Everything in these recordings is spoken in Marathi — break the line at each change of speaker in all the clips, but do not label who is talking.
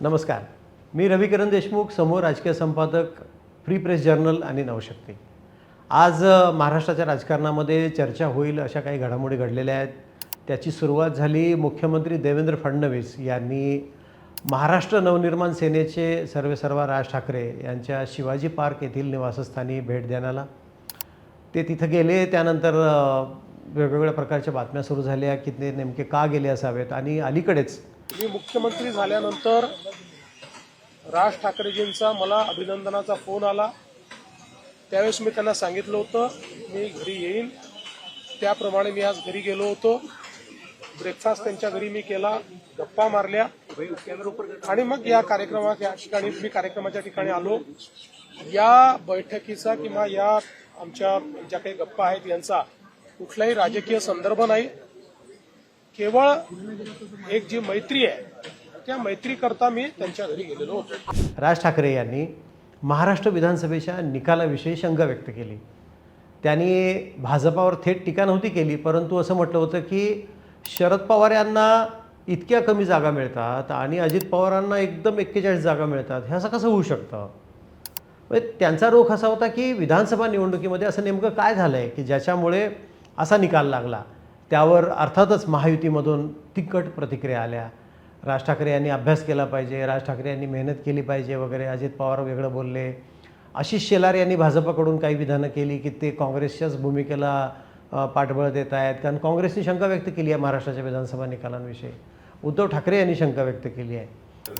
नमस्कार. मी रविकरण देशमुख समूह राजकीय संपादक फ्री प्रेस जर्नल आणि नवशक्ती. आज महाराष्ट्राच्या राजकारणामध्ये चर्चा होईल अशा काही घडामोडी घडलेल्या आहेत. त्याची सुरुवात झाली मुख्यमंत्री देवेंद्र फडणवीस यांनी महाराष्ट्र नवनिर्माण सेनेचे सर्वेसर्वा राज ठाकरे यांच्या शिवाजी पार्क येथील निवासस्थानी भेट देण्याला. ते तिथं गेले त्यानंतर वेगवेगळ्या प्रकारच्या बातम्या सुरू झाल्या की ते नेमके का गेले असावेत आणि अलीकडेच
मी मुख्यमंत्री झाल्यानंतर राज ठाकरेजींचा मला अभिनंदनाचा फोन आला. त्यावेळेस मी त्यांना सांगितलं होतं मी घरी येईन. त्याप्रमाणे मी आज घरी गेलो होतो. ब्रेकफास्ट त्यांच्या घरी मी केला गप्पा मारल्या. आणि मग या कार्यक्रमा या ठिकाणी मी कार्यक्रमाच्या ठिकाणी आलो. या बैठकीचा किंवा या आमच्या ज्या काही गप्पा आहेत यांचा कुठलाही राजकीय संदर्भ नाही. केवळ एक जी मैत्री आहे त्या मैत्रीकरता मी त्यांच्या घरी गेलेलो होतो.
राज ठाकरे यांनी महाराष्ट्र विधानसभेच्या निकालाविषयी शंका व्यक्त केली. त्यांनी भाजपावर थेट टीका नव्हती केली परंतु असं म्हटलं होतं की शरद पवार यांना इतक्या कमी जागा मिळतात आणि अजित पवारांना एकदम एक्केचाळीस जागा मिळतात हे असं कसं होऊ शकतं? म्हणजे त्यांचा रोख असा होता की विधानसभा निवडणुकीमध्ये असं नेमकं काय झालं आहे की ज्याच्यामुळे असा निकाल लागला? त्यावर अर्थातच महायुतीमधून तिखट प्रतिक्रिया आल्या. राज ठाकरे यांनी अभ्यास केला पाहिजे राज ठाकरे यांनी मेहनत केली पाहिजे वगैरे अजित पवार वेगळं बोलले. आशिष शेलार यांनी भाजपकडून काही विधानं केली की ते काँग्रेसच्याच भूमिकेला पाठबळ देत आहेत. कारण काँग्रेसने शंका व्यक्त केली आहे महाराष्ट्राच्या विधानसभा निकालांविषयी. उद्धव ठाकरे यांनी शंका व्यक्त केली आहे.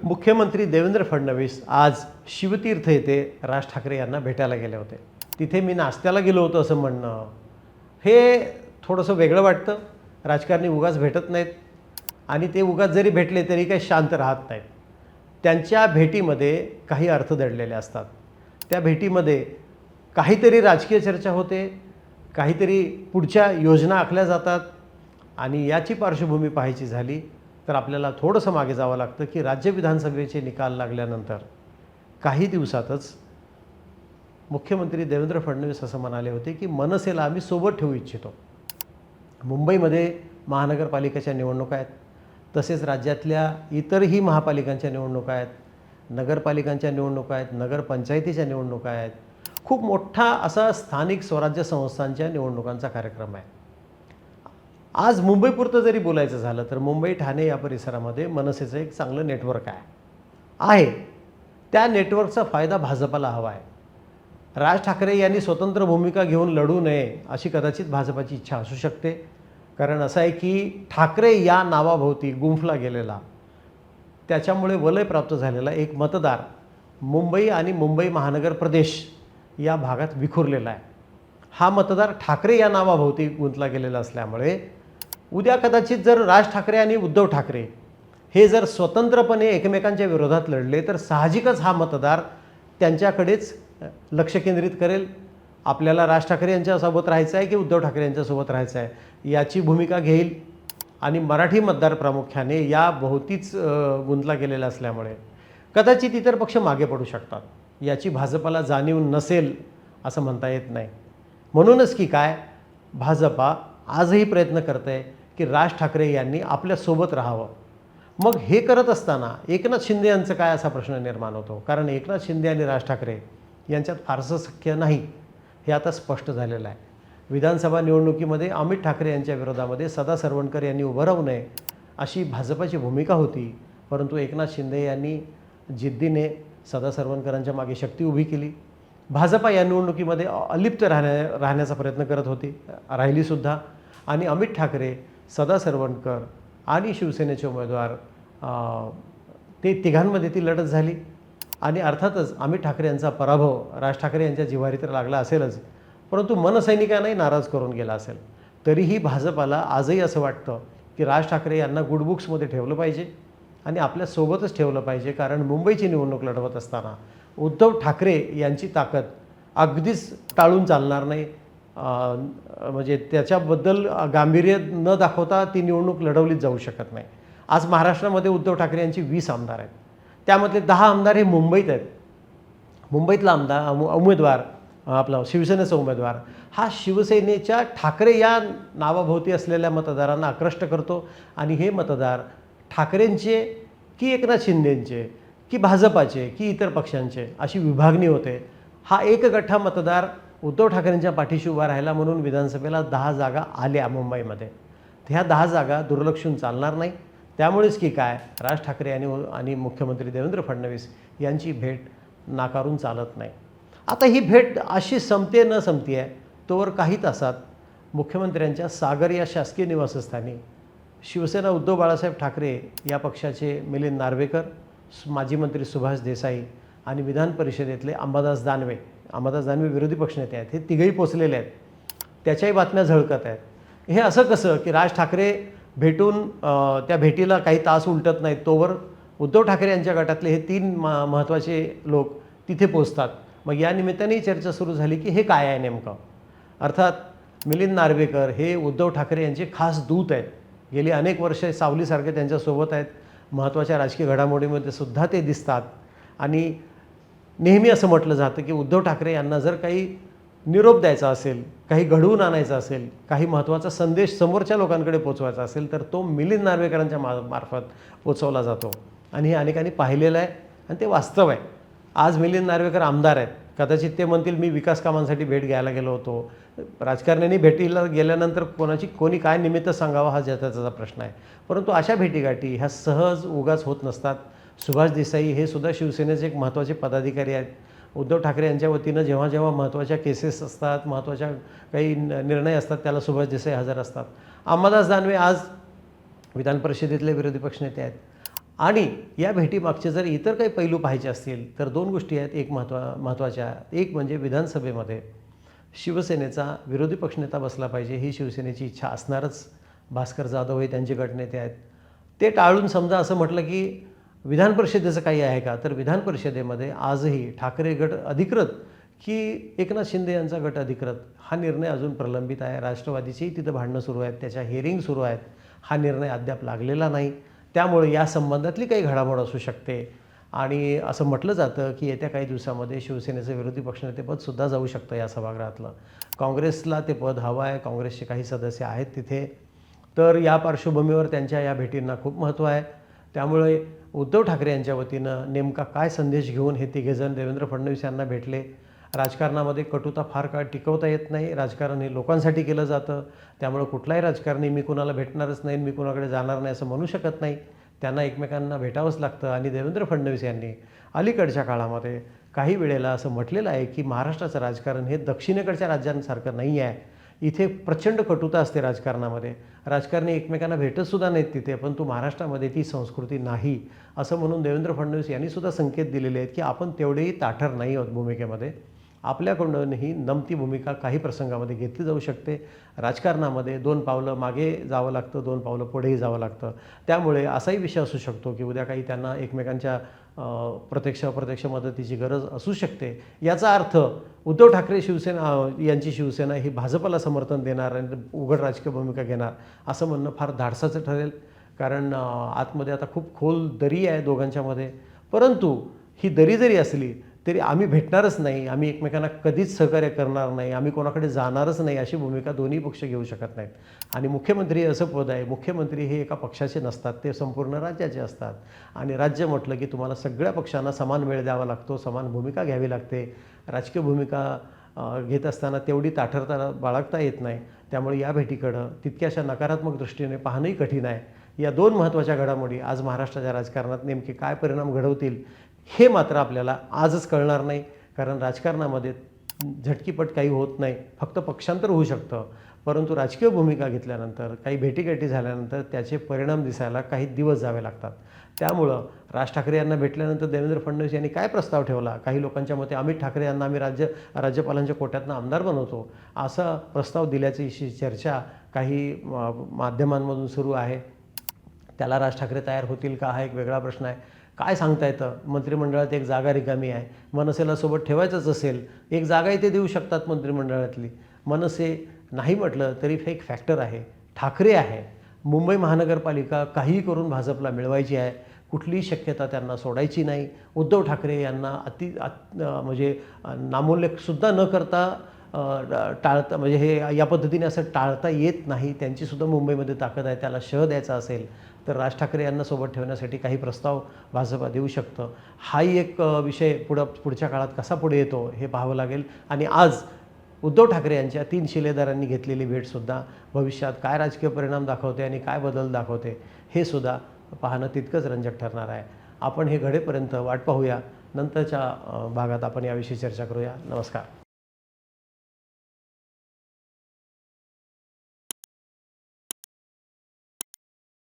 मुख्यमंत्री देवेंद्र फडणवीस आज शिवतीर्थ येथे राज ठाकरे यांना भेटायला गेले होते. तिथे मी नाश्त्याला गेलो होतो असं म्हणणं. हे थोडंसं वेगळं वाटतं. राजकारणी उगाच भेटत नाहीत. आणि ते उगाच जरी भेटले तरी काही शांत राहत नाहीत. त्यांच्या भेटीमध्ये काही अर्थ दडलेले असतात. त्या भेटीमध्ये काहीतरी राजकीय चर्चा होते. काहीतरी पुढच्या योजना आखल्या जातात. आणि याची पार्श्वभूमी पाहायची झाली तर आपल्याला थोडंसं मागे जावं लागतं की राज्य विधानसभेचे निकाल लागल्यानंतर काही दिवसातच मुख्यमंत्री देवेंद्र फडणवीस असं म्हणाले होते की मनसेला आम्ही सोबत ठेवू इच्छितो. मुंबईमध्ये महानगरपालिकेच्या निवडणुका आहेत. तसेच राज्यातल्या इतरही महापालिकांच्या निवडणुका आहेत. नगरपालिकांच्या निवडणुका आहेत नगरपंचायतीच्या निवडणुका आहेत. खूप मोठा असा स्थानिक स्वराज्य संस्थांच्या निवडणुकांचा कार्यक्रम आहे. आज मुंबईपुरतं जरी बोलायचं झालं तर मुंबई ठाणे या परिसरामध्ये मनसेचं एक चांगलं नेटवर्क आहे. आहे. त्या नेटवर्कचा फायदा भाजपाला हवा आहे. राज ठाकरे यांनी स्वतंत्र भूमिका घेऊन लढू नये अशी कदाचित भाजपाची इच्छा असू शकते. कारण असं आहे की ठाकरे या नावाभोवती गुंफला गेलेला. त्याच्यामुळे वलय प्राप्त झालेला एक मतदार मुंबई आणि मुंबई महानगर प्रदेश या भागात विखुरलेला आहे. हा मतदार ठाकरे या नावाभोवती गुंतला गेलेला असल्यामुळे उद्या कदाचित जर राज ठाकरे आणि उद्धव ठाकरे हे जर स्वतंत्रपणे एकमेकांच्या विरोधात लढले तर साहजिकच हा मतदार त्यांच्याकडेच लक्ष केंद्रित करेल. आपल्याला राज ठाकरे यांच्यासोबत राहायचं आहे की उद्धव ठाकरे यांच्यासोबत राहायचं आहे? याची भूमिका घेईल आणि मराठी मतदार प्रामुख्याने या भोवतीच गुंतला गेलेला असल्यामुळे. कदाचित इतर पक्ष मागे पडू शकतात. याची भाजपाला जाणीव नसेल असं म्हणता येत नाही. म्हणूनच की काय? भाजपा आजही प्रयत्न करत आहे की राज ठाकरे यांनी आपल्यासोबत राहावं. मग हे करत असताना एकनाथ शिंदे यांचं काय असा प्रश्न निर्माण होतो? कारण एकनाथ शिंदे आणि राज ठाकरे यांच्यात फारसं सख्य नाही. हे आता स्पष्ट झालेलं आहे. विधानसभा निवडणुकीमध्ये अमित ठाकरे यांच्या विरोधामध्ये सदा सरवणकर यांनी उभं राहू नये अशी भाजपाची भूमिका होती परंतु एकनाथ शिंदे यांनी जिद्दीने सदा सरवणकरांच्या मागे शक्ती उभी केली. भाजपा या निवडणुकीमध्ये अलिप्त राहण्या राहण्याचा प्रयत्न करत होती राहिलीसुद्धा आणि अमित ठाकरे सदा सरवणकर आणि शिवसेनेचे उमेदवार ते तिघांमध्ये ती लढत झाली. आणि अर्थातच अमित ठाकरे यांचा पराभव राज ठाकरे यांच्या जिव्हारी तर लागला असेलच परंतु मनसैनिकांनाही नाराज करून गेला असेल. तरीही भाजपाला आजही असं वाटतं की राज ठाकरे यांना गुड बुक्समध्ये ठेवलं पाहिजे आणि आपल्यासोबतच ठेवलं पाहिजे कारण मुंबईची निवडणूक लढवत असताना उद्धव ठाकरे यांची ताकद अगदीच टाळून चालणार नाही. म्हणजे त्याच्याबद्दल गांभीर्य न दाखवता ती निवडणूक लढवलीच जाऊ शकत नाही. आज महाराष्ट्रामध्ये उद्धव ठाकरे यांची वीस आमदार आहेत. त्यामधले दहा आमदार हे मुंबईत आहेत. मुंबईतला आमदार उम- उमेदवार आपला शिवसेनेचा उमेदवार. हा शिवसेनेच्या ठाकरे या नावाभोवती असलेल्या मतदारांना आकृष्ट करतो आणि हे मतदार ठाकरेंचे की एकनाथ शिंदेंचे की भाजपाचे की इतर पक्षांचे अशी विभागणी होते. हा एक गठ्ठा मतदार उद्धव ठाकरेंच्या पाठीशी उभा राहिला म्हणून विधानसभेला दहा जागा आल्या मुंबईमध्ये. तर ह्या दहा जागा दुर्लक्षून चालणार नाही. त्यामुळेच की काय राज ठाकरे आणि आणि मुख्यमंत्री देवेंद्र फडणवीस यांची भेट नाकारून चालत नाही. आता ही भेट अशी संपते न संपते आहे तोवर काही तासात मुख्यमंत्र्यांच्या सागर या शासकीय निवासस्थानी शिवसेना उद्धव बाळासाहेब ठाकरे या पक्षाचे मिलिंद नार्वेकर माजी मंत्री सुभाष देसाई आणि विधान परिषदेतले अंबादास दानवे अंबादास दानवे विरोधी पक्षनेते आहेत हे तिघही पोचलेले आहेत. त्याच्याही बातम्या झळकत आहेत. हे असं कसं की राज ठाकरे भेटून त्या भेटीला काही तास उलटत नाहीत. तोवर उद्धव ठाकरे यांच्या गटातले हे तीन म महत्त्वाचे लोक तिथे पोचतात. मग या निमित्तानेही चर्चा सुरू झाली की हे काय आहे नेमकं? अर्थात मिलिंद नार्वेकर हे उद्धव ठाकरे यांचे खास दूत आहेत. गेली अनेक वर्ष सावलीसारखे त्यांच्यासोबत आहेत. महत्त्वाच्या राजकीय घडामोडीमध्ये सुद्धा ते दिसतात. आणि नेहमी असं म्हटलं जातं की उद्धव ठाकरे यांना जर काही निरोप द्यायचा असेल काही घडवून आणायचा असेल काही महत्त्वाचा संदेश समोरच्या लोकांकडे पोचवायचा असेल तर तो मिलिंद नार्वेकरांच्या मा मार्फत पोचवला जातो. आणि हे अनेकांनी पाहिलेलं आहे आणि ते वास्तव आहे. आज मिलिंद नार्वेकर आमदार आहेत. कदाचित ते म्हणतील मी विकास कामांसाठी भेट घ्यायला गेलो होतो. राजकारण्यांनी भेटीला गेल्यानंतर कोणाची कोणी काय निमित्त सांगावं हा ज्याचा त्याचा प्रश्न आहे. परंतु अशा भेटीगाठी ह्या सहज उगाच होत नसतात. सुभाष देसाई हे सुद्धा शिवसेनेचे एक महत्त्वाचे पदाधिकारी आहेत. उद्धव ठाकरे यांच्या वतीनं जेव्हा जेव्हा महत्त्वाच्या केसेस असतात महत्त्वाच्या काही न- निर्णय असतात त्याला सुभाष देसाई हजर असतात. अंबादास दानवे आज विधान परिषदेतले विरोधी पक्षनेते आहेत. आणि या भेटीमागचे जर इतर काही पैलू पाहायचे असतील तर दोन गोष्टी आहेत. एक महत्त्वा महत्त्वाच्या एक म्हणजे विधानसभेमध्ये शिवसेनेचा विरोधी पक्षनेता बसला पाहिजे ही शिवसेनेची इच्छा असणारच. भास्कर जाधव हे त्यांचे गटनेते आहेत. ते टाळून समजा असं म्हटलं की विधान परिषदेचं काही आहे का? तर विधान परिषदेमध्ये आजही ठाकरे गट अधिकृत की एकनाथ शिंदे यांचा गट अधिकृत हा निर्णय अजून प्रलंबित आहे. राष्ट्रवादीचीही तिथं भांडणं सुरू आहेत त्याच्या हिअरिंग सुरू आहेत. हा निर्णय अद्याप लागलेला नाही. त्यामुळे या संबंधातली काही घडामोड असू शकते. आणि असं म्हटलं जातं की येत्या काही दिवसामध्ये शिवसेनेचं विरोधी पक्षनेतेपदसुद्धा जाऊ शकतं या सभागृहातलं. काँग्रेसला ते पद हवं आहे काँग्रेसचे काही सदस्य आहेत तिथे. तर या पार्श्वभूमीवर त्यांच्या या भेटींना खूप महत्त्व आहे. त्यामुळे उद्धव ठाकरे यांच्या वतीनं नेमका काय संदेश घेऊन हे तिघेजण देवेंद्र फडणवीस यांना भेटले? राजकारणामध्ये कटुता फार काळ टिकवता येत नाही. राजकारण हे लोकांसाठी केलं जातं. त्यामुळे कुठलाही राजकारणी मी कुणाला भेटणारच नाही मी कुणाकडे जाणार नाही असं म्हणू शकत नाही. त्यांना एकमेकांना भेटावंच लागतं आणि देवेंद्र फडणवीस यांनी अलीकडच्या काळामध्ये काही वेळेला असं म्हटलेलं आहे की महाराष्ट्राचं राजकारण हे दक्षिणेकडच्या राज्यांसारखं नाही आहे. इथे प्रचंड कटुता असते राजकारणामध्ये. राजकारणी एकमेकांना भेटतसुद्धा नाहीत तिथे पण तू महाराष्ट्रामध्ये ती संस्कृती नाही असं म्हणून देवेंद्र फडणवीस यांनीसुद्धा संकेत दिलेले आहेत की आपण तेवढेही ताठर नाही आहोत भूमिकेमध्ये. आपल्याकडून ही नमती भूमिका काही प्रसंगामध्ये घेतली जाऊ शकते. राजकारणामध्ये दोन पावलं मागे जावं लागतं दोन पावलं पुढेही जावं लागतं. त्यामुळे असाही विषय असू शकतो की उद्या काही त्यांना एकमेकांच्या प्रत्यक्ष अप्रत्यक्ष मदतीची गरज असू शकते. याचा अर्थ उद्धव ठाकरे शिवसेना यांची शिवसेना ही भाजपला समर्थन देणार आणि उघड राजकीय भूमिका घेणार असं म्हणणं फार धाडसाचं ठरेल. कारण आतमध्ये आता खूप खोल दरी आहे दोघांच्यामध्ये. परंतु ही दरी जरी असली तरी आम्ही भेटणारच नाही. आम्ही एकमेकांना कधीच सहकार्य करणार नाही. आम्ही कोणाकडे जाणारच नाही अशी भूमिका दोन्ही पक्ष घेऊ शकत नाहीत. आणि मुख्यमंत्री असं पद आहे मुख्यमंत्री हे एका पक्षाचे नसतात. ते संपूर्ण राज्याचे असतात. आणि राज्य म्हटलं की तुम्हाला सगळ्या पक्षांना समान वेळ द्यावा लागतो समान भूमिका घ्यावी लागते. राजकीय भूमिका घेत असताना तेवढी ताठरता बाळगता येत नाही. त्यामुळे या भेटीकडं तितक्याशा नकारात्मक दृष्टीने पाहणंही कठीण आहे. या दोन महत्त्वाच्या घडामोडी आज महाराष्ट्राच्या राजकारणात नेमके काय परिणाम घडवतील हे मात्र आपल्याला आजच कळणार नाही कारण राजकारणामध्ये झटकीपट काही होत नाही. फक्त पक्षांतर होऊ शकतं. परंतु राजकीय भूमिका घेतल्यानंतर काही भेटीगाठी झाल्यानंतर त्याचे परिणाम दिसायला काही दिवस जावे लागतात. त्यामुळं राज ठाकरे यांना भेटल्यानंतर देवेंद्र फडणवीस यांनी काय प्रस्ताव ठेवला? काही लोकांच्या मते अमित ठाकरे यांना आम्ही राज्य राज्यपालांच्या कोट्यातनं आमदार बनवतो. असा प्रस्ताव दिल्याची चर्चा काही माध्यमांमधून सुरू आहे. त्याला राज ठाकरे तयार होतील का? हा एक वेगळा प्रश्न आहे. काय सांगता येतं? मंत्रिमंडळात एक जागा रिकामी आहे. मनसेला सोबत ठेवायचंच असेल एक जागाही ते देऊ शकतात मंत्रिमंडळातली. मनसे नाही म्हटलं तरी एक फॅक्टर आहे. ठाकरे आहे. मुंबई महानगरपालिका काहीही करून भाजपला मिळवायची आहे. कुठलीही शक्यता त्यांना सोडायची नाही. उद्धव ठाकरे यांना अति म्हणजे नामोल्लेखसुद्धा न करता टाळता म्हणजे हे या पद्धतीने असं टाळता येत नाही. त्यांचीसुद्धा मुंबईमध्ये ताकद आहे. त्याला शह द्यायचा असेल तर राज ठाकरे यांना सोबत ठेवण्यासाठी काही प्रस्ताव भाजपा देऊ शकतं. हाही एक विषय पुढं पुढच्या काळात कसा पुढे येतो हे पाहावं लागेल. आणि आज उद्धव ठाकरे यांच्या तीन शिलेदारांनी घेतलेली भेटसुद्धा भविष्यात काय राजकीय परिणाम दाखवते आणि काय बदल दाखवते हे सुद्धा पाहणं तितकंच रंजक ठरणार आहे. आपण हे घडेपर्यंत वाट पाहूया. नंतरच्या भागात आपण याविषयी चर्चा करूया. नमस्कार.